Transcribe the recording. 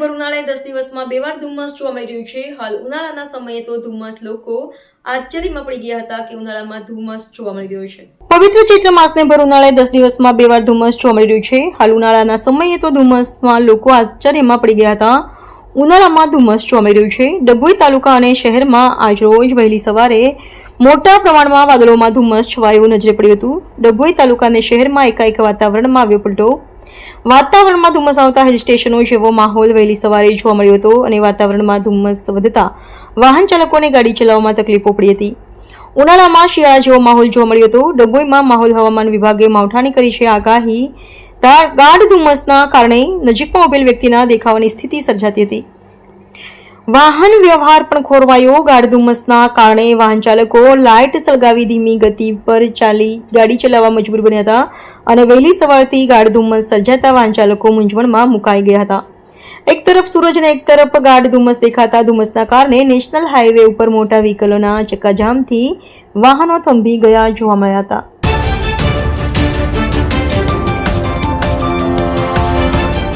ધુમ્મસમાં બે વાર ધુમ્મસ જોવા મળી રહ્યું છે. હાલ ઉનાળાના સમયે તો ધુમ્મસ લોકો આશ્ચર્યમાં પડી ગયા હતા કે ઉનાળામાં ધુમ્મસ જોવા મળી રહ્યો છે. પવિત્ર ચૈત્ર માસને ભર ઉનાળાએ દસ દિવસમાં બે વાર ધુમ્મસ જોવા મળી રહ્યું છે. હાલ ઉનાળાના સમયે તો ધુમ્મસમાં લોકો આશ્ચર્યમાં પડી ગયા હતા. ઉનાળામાં ધુમ્મસ જોવા મળી રહ્યું છે. ડભોઈ તાલુકા અને શહેરમાં આજરોજ વહેલી સવારે મોટા પ્રમાણમાં વાદળોમાં ધુમ્મસ છવાયું નજરે પડ્યું હતું. ડભોઈ તાલુકા અને શહેરમાં એકાએક વાતાવરણમાં આવ્યો પલટો. વાતાવરણમાં ધુમ્મસ આવતા હિલ સ્ટેશનો જેવો માહોલ વહેલી સવારે જોવા મળ્યો હતો અને વાતાવરણમાં ધુમ્મસ વધતા વાહન ચાલકોને ગાડી ચલાવવામાં તકલીફો પડી હતી. ઉનાળામાં શિયાળા જેવો માહોલ જોવા મળ્યો હતો. ડભોઈમાં માહોલ હવામાન વિભાગે માવઠાની કરી છે આગાહી. ગાઢ ધુમ્મસના કારણે નજીકમાં ઉભેલ વ્યક્તિના દેખાવાની સ્થિતિ સર્જાતી હતી. વાહન વ્યવહાર પણ ખોરવાયો. ગાઢ ધુમ્મસના કારણે વાહન ચાલકો લાઇટ સળગાવી ધીમી ગતિ પર ચાલી ગાડી ચલાવવા મજબૂર બન્યા હતા અને વહેલી સવારથી ગાઢ ધુમ્મસ સર્જાતા વાહન ચાલકો મૂંઝવણમાં મુકાઈ ગયા હતા. એક તરફ સૂરજ અને એક તરફ ગાઢ ધુમ્મસ દેખાતા ધુમ્મસના કારણે નેશનલ હાઈવે ઉપર મોટા વ્હીકલોના ચક્કાજામથી વાહનો થંભી ગયા જોવા મળ્યા હતા.